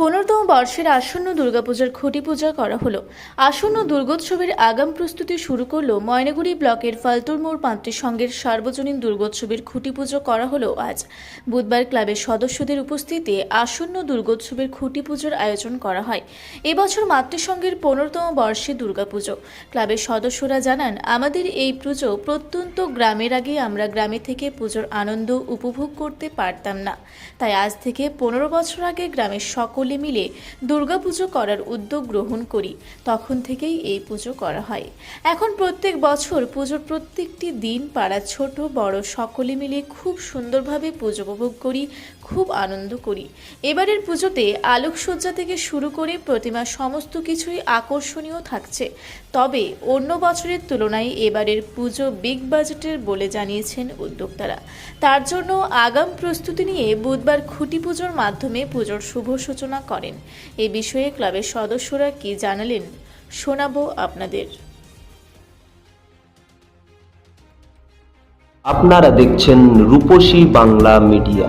পনেরোতম বর্ষের আসন্ন দুর্গাপূজার খুঁটি পূজা করা হলো। আসন্ন দুর্গোৎসবের আগাম প্রস্তুতি শুরু করল ময়নাগুড়ি ব্লকের ফালতুর মোড় পান্ত্রী সংঘের সার্বজনীন দুর্গোৎসবের খুঁটি পুজো করা হলো আজ। বুধবার ক্লাবের সদস্যদের উপস্থিতিতে আসন্ন দুর্গোৎসবের খুঁটি পুজোর আয়োজন করা হয়। এবছর মাতৃসংঘের পনেরোতম বর্ষে দুর্গাপুজো। ক্লাবের সদস্যরা জানান, আমাদের এই পুজো প্রত্যন্ত গ্রামের আগে আমরা গ্রামে থেকে পুজোর আনন্দ উপভোগ করতে পারতাম না। তাই আজ থেকে পনেরো বছর আগে গ্রামের সকলে মিলে দুর্গাপুজো করার উদ্যোগ গ্রহণ করি। তখন থেকেই এই পুজো করা হয়। এখন প্রত্যেক বছর পুজোর প্রত্যেকটি দিন পাড়া ছোট বড় সকলে মিলে খুব সুন্দরভাবে পুজো উপভোগ করি। খুব আনন্দ করি। এবারের পুজোতে আলোকসজ্জা থেকে শুরু করে প্রতিমা সমস্ত কিছুই আকর্ষণীয় থাকছে। তবে অন্য বছরের তুলনায় এবারের পুজো বিগ বাজেটের বলে জানিয়েছেন উদ্যোক্তারা। তার জন্য আগাম প্রস্তুতি নিয়ে বুধবার খুঁটি পুজোর মাধ্যমে পুজোর শুভ সূচনা করেন। এ বিষয়ে ক্লাবের সদস্যরা কি জানালেন শোনাবো আপনাদের। আপনারা দেখছেন রূপসী বাংলা মিডিয়া।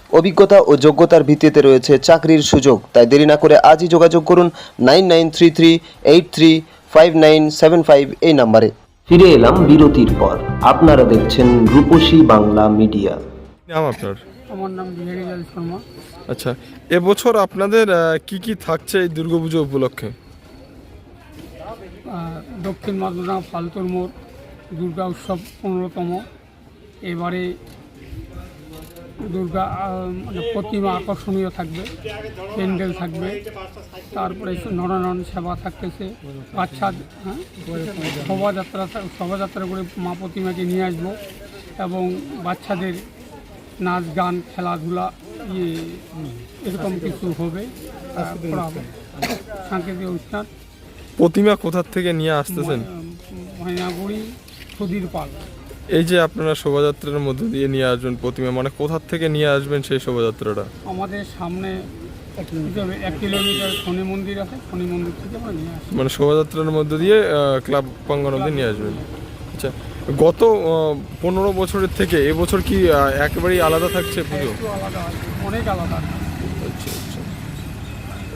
অভিজ্ঞতা ও যোগ্যতার ভিত্তিতে রয়েছে চাকরির সুযোগ। তাই দেরি না করে আজই যোগাযোগ করুন nine nine three three eight three five nine seven five এই নাম্বারে। ফিরে এলাম বিরতির পর। আপনারা দেখছেন রূপসী বাংলা মিডিয়া। নাম আপনার? আমার নাম বিহারীলাল শর্মা। আচ্ছা এবছর আপনাদের কি কি থাকছে এই দুর্গাপুজো উপলক্ষে? দক্ষিণ মাদনা ফালতুর মোড় দুর্গা উৎসব পনেরোতম। এবারে দুর্গা মানে প্রতিমা আকর্ষণীয় থাকবে প্যান্ডেল থাকবে তারপরে নরনারায়ণ সেবা থাকতেছে বাচ্চা হ্যাঁ শোভাযাত্রা শোভাযাত্রা করে মা প্রতিমাকে নিয়ে আসব এবং বাচ্চাদের নাচ গান খেলাধুলা ইয়ে এরকম কিছু হবে। সাংস্কৃতিক অনুষ্ঠান। প্রতিমা কোথার থেকে নিয়ে আসতেছেন? ময়নাগুড়ি সুধীর পাল। এই যে আপনারা শোভাযাত্রার মধ্যে দিয়ে নিয়ে আসবেন প্রতিমা মানে কোথার থেকে নিয়ে আসবেন সেই শোভাযাত্রাটা? আমাদের সামনে এক কিলোমিটার শনি মন্দির আছে শনি মন্দির থেকে আমরা নিয়ে আসি। মানে শোভাযাত্রার মধ্যে দিয়ে ক্লাব প্রাঙ্গণ অব্দি নিয়ে আসবেন। আচ্ছা গত পনেরো বছরের থেকে এবছর কি একেবারেই আলাদা থাকছে পুজো? আলাদা অনেক আলাদা আচ্ছা আচ্ছা।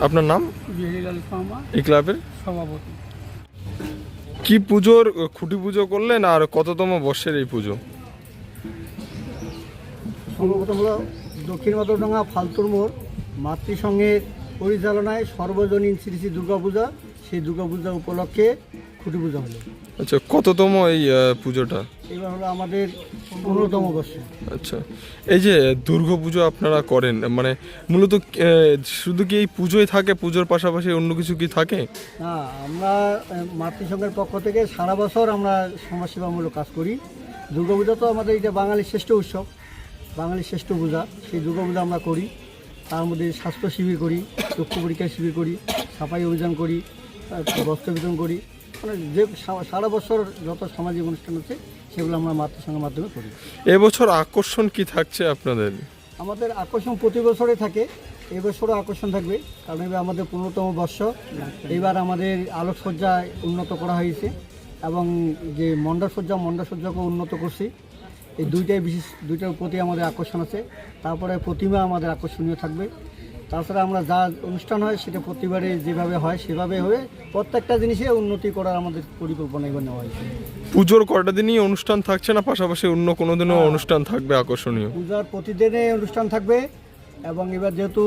আপনার নাম? এই ক্লাবের? সভাপতি। কি পুজোর খুঁটি পুজো করলেন আর কততম বর্ষের এই পুজো? সর্বপ্রথম হলো দক্ষিণ মাদরডাঙ্গা ফালতুর মোড় মাতৃসংঘের পরিচালনায় সর্বজনীন শ্রী শ্রী দুর্গাপূজা সেই দুর্গাপূজা উপলক্ষে খুঁটি পূজা হলো। আচ্ছা কততম এই পুজোটা? এবার হলো আমাদের পনেরোতম বর্ষ। আচ্ছা এই যে দুর্গা পুজো আপনারা করেন মানে মূলত শুধু কি এই পুজোই থাকে পুজোর পাশাপাশি অন্য কিছু কি থাকে? না আমরা মাতৃসংঘের পক্ষ থেকে সারা বছর আমরা সমাজসেবামূলক কাজ করি। দুর্গাপূজা তো আমাদের এটা বাঙালির শ্রেষ্ঠ উৎসব। বাঙালির শ্রেষ্ঠ পূজা সেই দুর্গাপূজা আমরা করি। তার মধ্যে স্বাস্থ্য শিবির করি চক্ষু পরীক্ষা শিবির করি সাফাই অভিযান করি বস্ত্র বিতরণ করি। মানে যে সারা বছর যত সামাজিক অনুষ্ঠান আছে সেগুলো আমরা মাতৃসংঘের মাধ্যমে করি। এবছর আকর্ষণ কি থাকছে আপনাদের? আমাদের আকর্ষণ প্রতি বছরে থাকে এবছরও আকর্ষণ থাকবে কারণ এবার আমাদের পনেরোতম বর্ষ। এবার আমাদের আলোকসজ্জা উন্নত করা হয়েছে এবং যে মণ্ডপসজ্জা মণ্ডপসজ্জাকে উন্নত করছি। এই দুইটাই বিশেষ দুইটার প্রতি আমাদের আকর্ষণ আছে। তারপরে প্রতিমা আমাদের আকর্ষণীয় থাকবে। তাছাড়া আমরা যা অনুষ্ঠান হয় সেটা প্রতিবারে যেভাবে হয় সেভাবে হয়ে প্রত্যেকটা জিনিসে উন্নতি করার আমাদের পরিকল্পনা এবার নেওয়া হয়েছে। পুজোর কটা দিনই অনুষ্ঠান থাকছে না? পাশাপাশি অন্য কোনো দিনও অনুষ্ঠান থাকবে আকর্ষণীয়? পূজার প্রতিদিনে অনুষ্ঠান থাকবে এবং এবার যেহেতু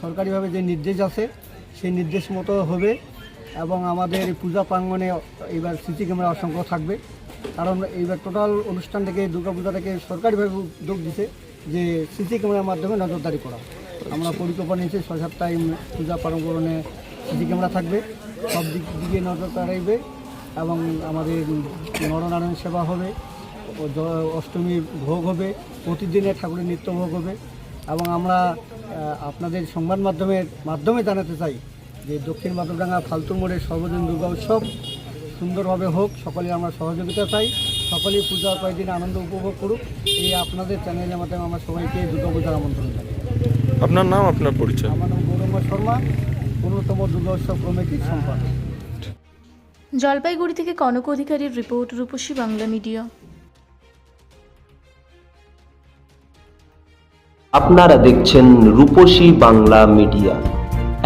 সরকারিভাবে যে নির্দেশ আছে সেই নির্দেশ মতো হবে এবং আমাদের পূজা প্রাঙ্গণে এবার সিসি ক্যামেরা অসংখ্য থাকবে। কারণ এইবার টোটাল অনুষ্ঠানটাকে দুর্গাপূজাটাকে সরকারিভাবে উদ্যোগ দিছে যে সিসি ক্যামেরার মাধ্যমে নজরদারি করা। আমরা পরিকল্পনা নিয়েছি, ছয় টাইম পূজা পালন করণে সিসি ক্যামেরা থাকবে, সব দিক দিকে নজর রাখবে এবং আমাদের নরনারায়ণ সেবা হবে অষ্টমীর ভোগ হবে, প্রতিদিনের ঠাকুরের নিত্য ভোগ হবে এবং আমরা আপনাদের সংবাদ মাধ্যমের মাধ্যমে জানাতে চাই যে দক্ষিণ মাধবডাঙ্গা ফালতু মোড়ের সর্বজন দুর্গা উৎসব সুন্দরভাবে হোক সকলে আমরা সহযোগিতা চাই। সকলেই পূজা কয়েকদিন আনন্দ উপভোগ করুক। এই আপনাদের চ্যানেলের মাধ্যমে আমরা সবাইকে দুর্গা পূজার আমন্ত্রণ জানাই। আপনার নাম আপনার পরিচয়? আমার নাম গৌরম্য শর্মা অন্যতম দুর্গা উৎসব কমিটির সম্পাদক। জলপাইগুড়ি থেকে কনক অধিকারীর রিপোর্ট রূপসী বাংলা মিডিয়া। আপনারা দেখছেন রূপসী বাংলা মিডিয়া।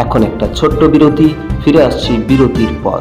এখন একটা ছোট্ট বিরতি ফিরে আসছি বিরতির পর।